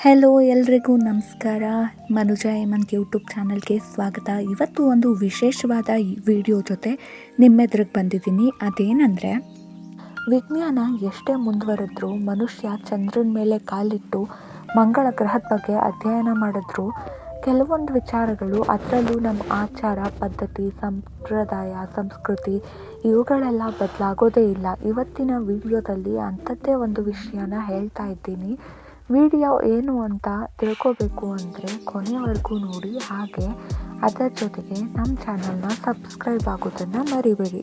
Hello ಎಲ್ರಿಗೂ ನಮಸ್ಕಾರ. ಮನುಜ Hemant YouTube ಚಾನಲ್ಗೆ ಸ್ವಾಗತ. ಇವತ್ತು ಒಂದು ವಿಶೇಷವಾದ ವಿಡಿಯೋ ಜೊತೆ ನಿಮ್ಮೆದ್ರಿಗೆ ಬಂದಿದ್ದೀನಿ. ಅದೇನೆಂದರೆ, ವಿಜ್ಞಾನ ಎಷ್ಟೇ ಮುಂದುವರೆದ್ರೂ, ಮನುಷ್ಯ ಚಂದ್ರನ ಮೇಲೆ ಕಾಲಿಟ್ಟು ಮಂಗಳ ಗ್ರಹದ ಬಗ್ಗೆ ಅಧ್ಯಯನ ಮಾಡಿದ್ರು, ಕೆಲವೊಂದು ವಿಚಾರಗಳು ಅದರಲ್ಲೂ ನಮ್ಮ ಆಚಾರ, ಪದ್ಧತಿ, ಸಂಪ್ರದಾಯ, ಸಂಸ್ಕೃತಿ ಇವುಗಳೆಲ್ಲ ಬದಲಾಗೋದೇ ಇಲ್ಲ. ಇವತ್ತಿನ ವಿಡಿಯೋದಲ್ಲಿ ಅಂಥದ್ದೇ ಒಂದು ವಿಷಯನ ಹೇಳ್ತಾ ಇದ್ದೀನಿ. ವಿಡಿಯೋ ಏನು ಅಂತ ತಿಳ್ಕೋಬೇಕು ಅಂದರೆ ಕೊನೆವರೆಗೂ ನೋಡಿ ಹಾಗೆ ಅದರ ಜೊತೆಗೆ ನಮ್ಮ ಚಾನಲ್ನ ಸಬ್ಸ್ಕ್ರೈಬ್ ಆಗೋದನ್ನು ಮರಿಬೇಡಿ.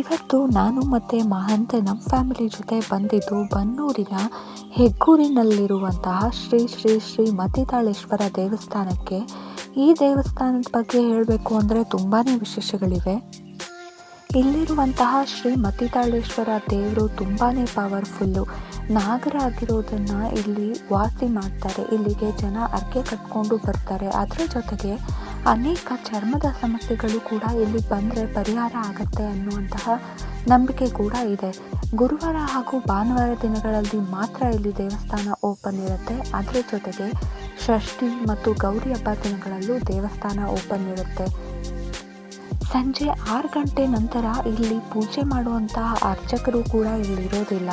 ಇವತ್ತು ನಾನು ಮತ್ತು ಮಹಂತೆ ನಮ್ಮ ಫ್ಯಾಮಿಲಿ ಜೊತೆ ಬಂದಿದ್ದು ಬನ್ನೂರಿನ ಹೆಗ್ಗೂರಿನಲ್ಲಿರುವಂತಹ ಶ್ರೀ ಶ್ರೀ ಶ್ರೀ ಮತಿತಾಳೇಶ್ವರ ದೇವಸ್ಥಾನಕ್ಕೆ. ಈ ದೇವಸ್ಥಾನದ ಬಗ್ಗೆ ಹೇಳಬೇಕು ಅಂದರೆ ತುಂಬಾ ವಿಶೇಷಗಳಿವೆ. ಇಲ್ಲಿರುವಂತಹ ಶ್ರೀ ಮತಿತಾಳೇಶ್ವರ ದೇವರು ತುಂಬಾ ಪವರ್ಫುಲ್ಲು. ನಾಗರ ಆಗಿರೋದನ್ನು ಇಲ್ಲಿ ವಾಸಿ ಮಾಡ್ತಾರೆ. ಇಲ್ಲಿಗೆ ಜನ ಅರ್ಕೆ ಕಟ್ಕೊಂಡು ಬರ್ತಾರೆ. ಅದರ ಜೊತೆಗೆ ಅನೇಕ ಚರ್ಮದ ಸಮಸ್ಯೆಗಳು ಕೂಡ ಇಲ್ಲಿ ಬಂದರೆ ಪರಿಹಾರ ಆಗುತ್ತೆ ಅನ್ನುವಂತಹ ನಂಬಿಕೆ ಕೂಡ ಇದೆ. ಗುರುವಾರ ಹಾಗೂ ಭಾನುವಾರ ದಿನಗಳಲ್ಲಿ ಮಾತ್ರ ಇಲ್ಲಿ ದೇವಸ್ಥಾನ ಓಪನ್ ಇರುತ್ತೆ. ಅದರ ಜೊತೆಗೆ ಷಷ್ಠಿ ಮತ್ತು ಗೌರಿ ಹಬ್ಬ ದಿನಗಳಲ್ಲೂ ದೇವಸ್ಥಾನ ಓಪನ್ ಇರುತ್ತೆ. ಸಂಜೆ ಆರು ಗಂಟೆ ನಂತರ ಇಲ್ಲಿ ಪೂಜೆ ಮಾಡುವಂತಹ ಅರ್ಚಕರು ಕೂಡ ಇಲ್ಲಿರೋದಿಲ್ಲ.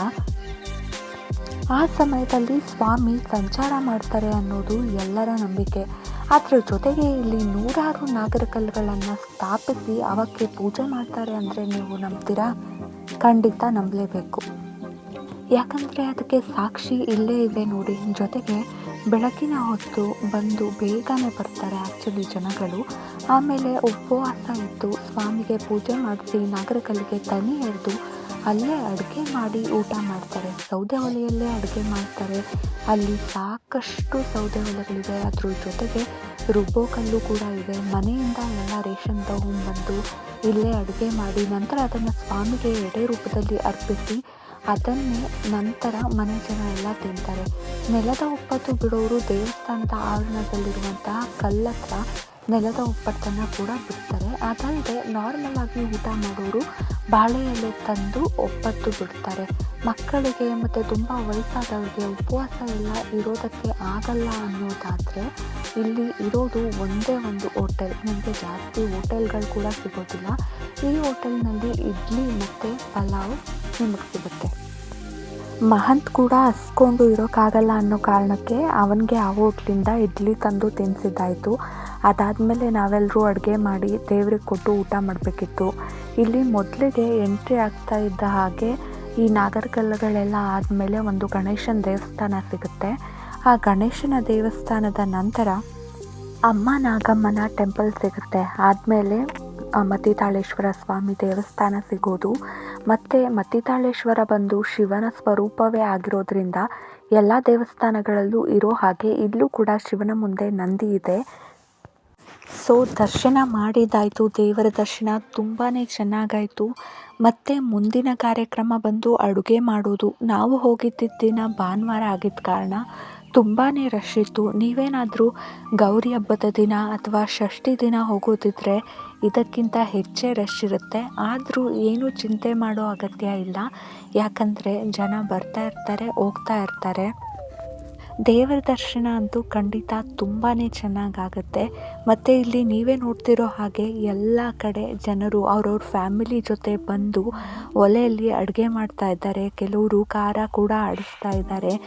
ಆ ಸಮಯದಲ್ಲಿ ಸ್ವಾಮಿ ಸಂಚಾರ ಮಾಡ್ತಾರೆ ಅನ್ನೋದು ಎಲ್ಲರ ನಂಬಿಕೆ. ಅದರ ಜೊತೆಗೆ ಇಲ್ಲಿ ನೂರಾರು ನಾಗರಕಲ್ಲುಗಳನ್ನು ಸ್ಥಾಪಿಸಿ ಅವಕ್ಕೆ ಪೂಜೆ ಮಾಡ್ತಾರೆ ಅಂದರೆ ನೀವು ನಂಬ್ತೀರಾ? ಖಂಡಿತ ನಂಬಲೇಬೇಕು. ಯಾಕಂದರೆ ಅದಕ್ಕೆ ಸಾಕ್ಷಿ ಇಲ್ಲೇ ಇದೆ ನೋಡಿ. ಜೊತೆಗೆ ಬೆಳಕಿನ ಹೊತ್ತು ಬಂದು ಬೇಗನೆ ಬರ್ತಾರೆ ಆ್ಯಕ್ಚುಲಿ ಜನಗಳು. ಆಮೇಲೆ ಉಪವಾಸ ಇದ್ದು ಸ್ವಾಮಿಗೆ ಪೂಜೆ ಮಾಡಿಸಿ ನಾಗರಕಲ್ಲಿಗೆ ತನಿ ಎರೆದು ಅಲ್ಲೇ ಅಡುಗೆ ಮಾಡಿ ಊಟ ಮಾಡ್ತಾರೆ. ಸೌದೆ ಒಲೆಯಲ್ಲೇ ಅಡುಗೆ ಮಾಡ್ತಾರೆ. ಅಲ್ಲಿ ಸಾಕಷ್ಟು ಸೌದೆ ಒಲೆಗಳಿವೆ. ಅದ್ರ ಜೊತೆಗೆ ರುಬ್ಬೋ ಕಲ್ಲು ಕೂಡ ಇದೆ. ಮನೆಯಿಂದ ಎಲ್ಲ ರೇಷನ್ ತಗೊಂಡ್ಬಂದು ಇಲ್ಲೇ ಅಡುಗೆ ಮಾಡಿ ನಂತರ ಅದನ್ನು ಸ್ವಾಮಿಗೆ ಎಡೆ ರೂಪದಲ್ಲಿ ಅರ್ಪಿಸಿ ಅದನ್ನೇ ನಂತರ ಮನೆ ಜನ ಎಲ್ಲ ತಿಂತಾರೆ. ನೆಲದ ಒಪ್ಪತ್ತು ಬಿಡೋರು ದೇವಸ್ಥಾನದ ಆವರಣದಲ್ಲಿರುವಂತಹ ಕಲ್ಲತ್ರ ನೆಲದ ಒಪ್ಪತ್ತನ್ನು ಕೂಡ ಬಿಡ್ತಾರೆ. ಅದಲ್ಲದೆ ನಾರ್ಮಲ್ ಆಗಿ ಊಟ ಮಾಡೋರು ಬಾಳೆ ತಂದು ಒಪ್ಪತ್ತು ಬಿಡ್ತಾರೆ. ಮಕ್ಕಳಿಗೆ ಮತ್ತು ತುಂಬ ವಯಸ್ಸಾದವರಿಗೆ ಉಪವಾಸ ಎಲ್ಲ ಇರೋದಕ್ಕೆ ಆಗಲ್ಲ ಅನ್ನೋದಾದರೆ ಇಲ್ಲಿ ಇರೋದು ಒಂದೇ ಒಂದು ಹೋಟೆಲ್. ನಿಮಗೆ ಜಾಸ್ತಿ ಹೋಟೆಲ್ಗಳು ಕೂಡ ಸಿಗೋದಿಲ್ಲ. ಈ ಹೋಟೆಲ್ನಲ್ಲಿ ಇಡ್ಲಿ ಮತ್ತು ಪಲಾವ್ ನಿಮಗೆ ಸಿಗುತ್ತೆ. ಮಹಂತ್ ಕೂಡ ಹಸ್ಕೊಂಡು ಇರೋಕ್ಕಾಗಲ್ಲ ಅನ್ನೋ ಕಾರಣಕ್ಕೆ ಅವನಿಗೆ ಆ ಹೋಟ್ಲಿಂದ ಇಡ್ಲಿ ತಂದು ತಿನ್ನಿಸಿದ್ದಾಯಿತು ಅದಾದಮೇಲೆ ನಾವೆಲ್ಲರೂ ಅಡುಗೆ ಮಾಡಿ ದೇವ್ರಿಗೆ ಕೊಟ್ಟು ಊಟ ಮಾಡಬೇಕಿತ್ತು. ಇಲ್ಲಿ ಮೊದಲಿಗೆ ಎಂಟ್ರಿ ಆಗ್ತಾ ಇದ್ದ ಹಾಗೆ ಈ ನಾಗರಕಲ್ಲುಗಳೆಲ್ಲ ಆದಮೇಲೆ ಒಂದು ಗಣೇಶನ ದೇವಸ್ಥಾನ ಸಿಗುತ್ತೆ. ಆ ಗಣೇಶನ ದೇವಸ್ಥಾನದ ನಂತರ ಅಮ್ಮ ನಾಗಮ್ಮನ ಟೆಂಪಲ್ ಸಿಗುತ್ತೆ. ಆದಮೇಲೆ ಮತಿತಾಳೇಶ್ವರ ಸ್ವಾಮಿ ದೇವಸ್ಥಾನ ಸಿಗೋದು. ಮತ್ತು ಮತಿತಾಳೇಶ್ವರ ಬಂದು ಶಿವನ ಸ್ವರೂಪವೇ ಆಗಿರೋದ್ರಿಂದ ಎಲ್ಲ ದೇವಸ್ಥಾನಗಳಲ್ಲೂ ಇರೋ ಹಾಗೆ ಇಲ್ಲೂ ಕೂಡ ಶಿವನ ಮುಂದೆ ನಂದಿ ಇದೆ. ಸೊ ದರ್ಶನ ಮಾಡಿದಾಯಿತು. ದೇವರ ದರ್ಶನ ತುಂಬಾ ಚೆನ್ನಾಗಾಯಿತು. ಮತ್ತು ಮುಂದಿನ ಕಾರ್ಯಕ್ರಮ ಬಂದು ಅಡುಗೆ ಮಾಡೋದು. ನಾವು ಹೋಗಿದ್ದ ದಿನ ಭಾನುವಾರ ಆಗಿದ್ದ ಕಾರಣ ತುಂಬಾ ರಶ್ ಇತ್ತು. ನೀವೇನಾದರೂ ಗೌರಿ ಹಬ್ಬದ ದಿನ ಅಥವಾ ಷಷ್ಠಿ ದಿನ ಹೋಗೋದಿದ್ರೆ ಇದಕ್ಕಿಂತ ಹೆಚ್ಚೇ ರಶ್ ಇರುತ್ತೆ. ಆದರೂ ಏನೂ ಚಿಂತೆ ಮಾಡೋ ಅಗತ್ಯ ಇಲ್ಲ. ಯಾಕಂದರೆ ಜನ ಬರ್ತಾ ಇರ್ತಾರೆ, ಹೋಗ್ತಾ ಇರ್ತಾರೆ. ದೇವರ ದರ್ಶನ ಅಂತೂ ಖಂಡಿತ ತುಂಬಾ ಚೆನ್ನಾಗಾಗುತ್ತೆ. ಮತ್ತು ಇಲ್ಲಿ ನೀವೇ ನೋಡ್ತಿರೋ ಹಾಗೆ ಎಲ್ಲ ಕಡೆ ಜನರು ಅವ್ರವ್ರ ಫ್ಯಾಮಿಲಿ ಜೊತೆ ಬಂದು ಒಲೆಯಲ್ಲಿ ಅಡುಗೆ ಮಾಡ್ತಾ ಇದ್ದಾರೆ. ಕೆಲವರು ಖಾರ ಕೂಡ ಆಡಿಸ್ತಾ ಇದ್ದಾರೆ.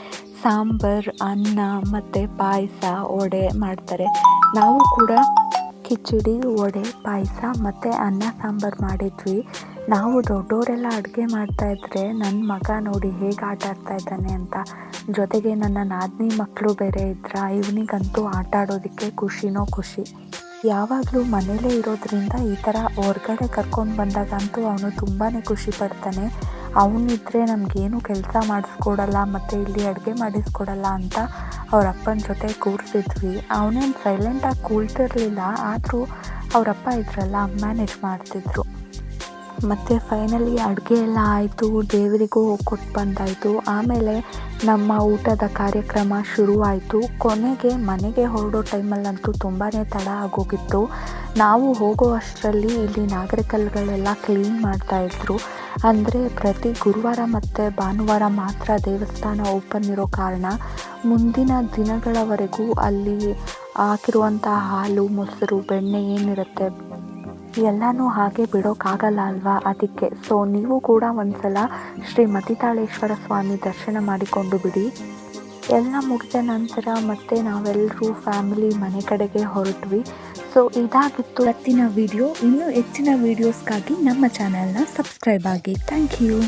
ಸಾಂಬಾರ್, ಅನ್ನ ಮತ್ತು ಪಾಯಸ, ವಡೆ ಮಾಡ್ತಾರೆ. ನಾವು ಕೂಡ ಕಿಚಡಿ, ವಡೆ, ಪಾಯಸ ಮತ್ತು ಅನ್ನ, ಸಾಂಬಾರು ಮಾಡಿದ್ವಿ. ನಾವು ದೊಡ್ಡವರೆಲ್ಲ ಅಡುಗೆ ಮಾಡ್ತಾಯಿದ್ರೆ ನನ್ನ ಮಗ ನೋಡಿ ಹೇಗೆ ಆಟ ಆಡ್ತಾ ಇದ್ದಾನೆ ಅಂತ. ಜೊತೆಗೆ ನನ್ನ ನಾದಿನಿ ಮಕ್ಕಳು ಬೇರೆ ಇದ್ರ, ಇವನಿಗಂತೂ ಆಟ ಆಡೋದಕ್ಕೆ ಖುಷಿನೋ ಖುಷಿ. ಯಾವಾಗಲೂ ಮನೇಲೇ ಇರೋದ್ರಿಂದ ಈ ಥರ ಹೊರ್ಗಡೆ ಕರ್ಕೊಂಡು ಬಂದಾಗಂತೂ ಅವನು ತುಂಬಾ ಖುಷಿ ಪಡ್ತಾನೆ. ಅವನಿದ್ರೆ ನಮಗೇನು ಕೆಲಸ ಮಾಡಿಸ್ಕೊಡಲ್ಲ, ಮತ್ತು ಇಲ್ಲಿ ಅಡುಗೆ ಮಾಡಿಸ್ಕೊಡಲ್ಲ ಅಂತ ಅವ್ರ ಅಪ್ಪನ ಜೊತೆ ಕೂರಿಸಿದ್ವಿ. ಅವನೇನು ಸೈಲೆಂಟಾಗಿ ಕೂಳ್ತಿರ್ಲಿಲ್ಲ ಆದರೂ ಅವರಪ್ಪ ಇದ್ರಲ್ಲ ಮ್ಯಾನೇಜ್ ಮಾಡ್ತಿದ್ರು. ಮತ್ತು ಫೈನಲಿ ಅಡುಗೆ ಎಲ್ಲ ಆಯಿತು, ದೇವರಿಗೂ ಕೊಟ್ಟು ಬಂದಾಯಿತು. ಆಮೇಲೆ ನಮ್ಮ ಊಟದ ಕಾರ್ಯಕ್ರಮ ಶುರುವಾಯಿತು ಕೊನೆಗೆ ಮನೆಗೆ ಹೊರಡೋ ಟೈಮಲ್ಲಂತೂ ತುಂಬಾ ತಡ ಆಗೋಗಿತ್ತು. ನಾವು ಹೋಗೋ ಅಷ್ಟರಲ್ಲಿ ಇಲ್ಲಿ ನಾಗರಿಕಲ್ಗಳೆಲ್ಲ ಕ್ಲೀನ್ ಮಾಡ್ತಾಯಿದ್ರು ಅಂದರೆ ಪ್ರತಿ ಗುರುವಾರ ಮತ್ತು ಭಾನುವಾರ ಮಾತ್ರ ದೇವಸ್ಥಾನ ಓಪನ್ ಇರೋ ಕಾರಣ, ಮುಂದಿನ ದಿನಗಳವರೆಗೂ ಅಲ್ಲಿ ಹಾಕಿರುವಂಥ ಹಾಲು, ಮೊಸರು, ಬೆಣ್ಣೆ ಏನಿರುತ್ತೆ ಎಲ್ಲನೂ ಹಾಗೆ ಬಿಡೋಕ್ಕಾಗಲ್ಲ ಅಲ್ವಾ? ಅದಕ್ಕೆ ಸೊ ನೀವು ಕೂಡ ಒಂದ್ಸಲ ಶ್ರೀ ಮತಿತಾಳೇಶ್ವರ ಸ್ವಾಮಿ ದರ್ಶನ ಮಾಡಿಕೊಂಡು ಬಿಡಿ. ಎಲ್ಲ ಮುಗಿದ ನಂತರ ಮತ್ತೆ ನಾವೆಲ್ಲರೂ ಫ್ಯಾಮಿಲಿ ಮನೆ ಕಡೆಗೆ ಹೊರಟ್ವಿ. ಸೊ ಇದಾಗಿತ್ತು ಇವತ್ತಿನ ವಿಡಿಯೋ. ಇನ್ನೂ ಹೆಚ್ಚಿನ ವೀಡಿಯೋಸ್ಗಾಗಿ ನಮ್ಮ ಚಾನಲ್ನ ಸಬ್ಸ್ಕ್ರೈಬ್ ಆಗಿ. Thank you